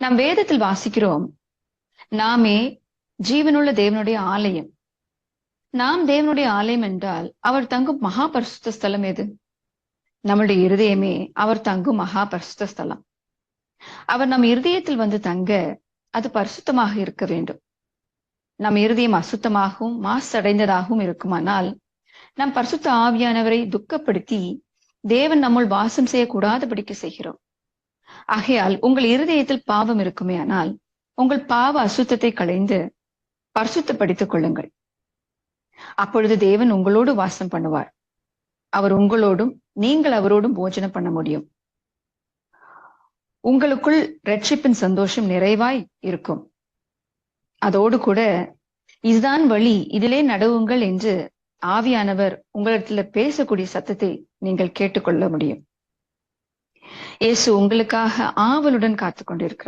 நாம் வேதத்தில் வாசிக்கிறோம் நாமே ஜீவனுள்ள தேவனுடைய ஆலயம். நாம் தேவனுடைய ஆலயம் என்றால் அவர் தங்கும் மகா பரிசுத்த ஸ்தலம் எது? நம்முடைய இருதயமே அவர் தங்கும் மகா பரிசுத்த ஸ்தலம். அவர் நம் இருதயத்தில் வந்து தங்க அது பரிசுத்தமாக இருக்க வேண்டும். நம் இருதயம் அசுத்தமாகவும் மாசடைந்ததாகவும் இருக்குமானால் நம் பரிசுத்த ஆவியானவரை துக்கப்படுத்தி தேவன் நம்முள் வாசம் செய்யக்கூடாதபடிக்கு செய்கிறோம். ஆகையால் உங்கள் இருதயத்தில் பாவம் இருக்குமே ஆனால் உங்கள் பாவ அசுத்தத்தை களைந்து பரிசுத்தப்படுத்திக் கொள்ளுங்கள். அப்பொழுது தேவன் உங்களோடு வாசம் பண்ணுவார். அவர் உங்களோடும் நீங்கள் அவரோடும் போஜனம் பண்ண முடியும். உங்களுக்குள் ரட்சிப்பின் சந்தோஷம் நிறைவாய் இருக்கும். அதோடு கூட இதுதான் வழி இதிலே நடவுங்கள் என்று ஆவியானவர் உங்களிடத்துல பேசக்கூடிய சத்தத்தை நீங்கள் கேட்டுக்கொள்ள முடியும். இயேசு உங்களுக்காக ஆவலுடன் காத்து கொண்டிருக்கிறார்